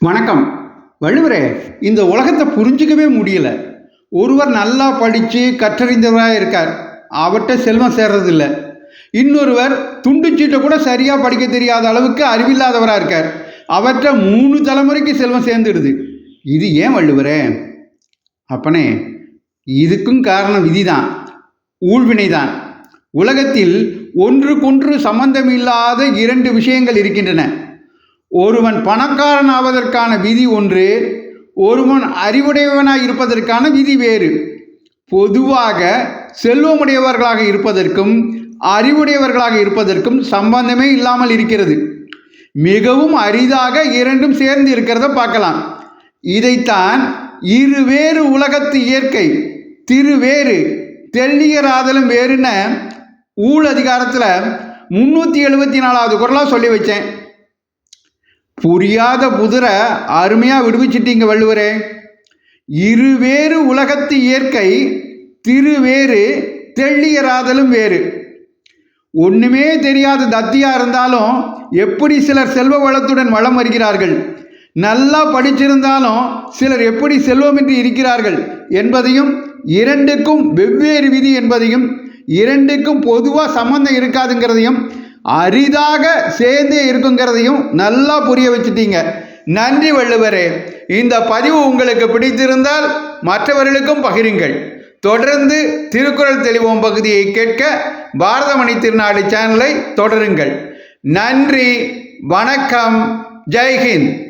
வணக்கம். வள்ளுவரே இந்த உலகத்தை புரிஞ்சிக்கவே முடியல. ஒருவர் நல்லா படித்து கற்றறிந்தவராக இருக்கார். அவர்கிட்ட செல்வம் சேர்றதில்ல. இன்னொருவர் துண்டுச்சீட்டை கூட சரியாக படிக்க தெரியாத அளவுக்கு அறிவில்லாதவராக இருக்கார். அவர்கிட்ட மூணு தலைமுறைக்கு செல்வம் சேர்ந்துடுது. இது ஏன் வள்ளுவரே? அப்பனே இதுக்கும் காரணம் விதிதான். ஊழ்வினைதான். உலகத்தில் ஒன்றுக்கொன்று சம்பந்தமில்லாத இரண்டு விஷயங்கள் இருக்கின்றன. ஒருவன் பணக்காரன் ஆவதற்கான விதி ஒன்று ஒருவன் அறிவுடையவனாக இருப்பதற்கான விதி வேறு. பொதுவாக செல்வமுடையவர்களாக இருப்பதற்கும் அறிவுடையவர்களாக இருப்பதற்கும் சம்பந்தமே இல்லாமல் இருக்கிறது. மிகவும் அரிதாக இரண்டும் சேர்ந்து இருக்கிறத பார்க்கலாம். இதைத்தான் இருவேறு உலகத்து இயற்கை திருவேறு தெள்ளியராதலும் வேறுன ஊழ் அதிகாரத்தில் முந்நூற்றி எழுபத்தி நாலாவது குரலாக சொல்லி வச்சேன். புரியாத புதிரை அருமையாக விடுவிச்சிட்டீங்க வள்ளுவரே. இருவேறு உலகத்து இயற்கை திருவேறு தெள்ளியராதலும் வேறு. ஒன்றுமே தெரியாத தத்தியா இருந்தாலும் எப்படி சிலர் செல்வ வளத்துடன் வளம் வருகிறார்கள்? நல்லா படிச்சிருந்தாலும் சிலர் எப்படி செல்வமின்றி இருக்கிறார்கள் என்பதையும் இரண்டுக்கும் வெவ்வேறு விதி என்பதையும் இரண்டுக்கும் பொதுவாக சம்மந்தம் இருக்காதுங்கிறதையும் அரிதாக சேர்ந்தே இருக்குங்கிறதையும் நல்லா புரிய வச்சுட்டீங்க. நன்றி வள்ளுவரே. இந்த பதிவு உங்களுக்கு பிடித்திருந்தால் மற்றவர்களுக்கும் பகிருங்கள். தொடர்ந்து திருக்குறள் தெளிவோம் பகுதியை கேட்க பாரதமணி திருநாடு சேனலை தொடருங்கள். நன்றி வணக்கம் ஜெய்ஹிந்த்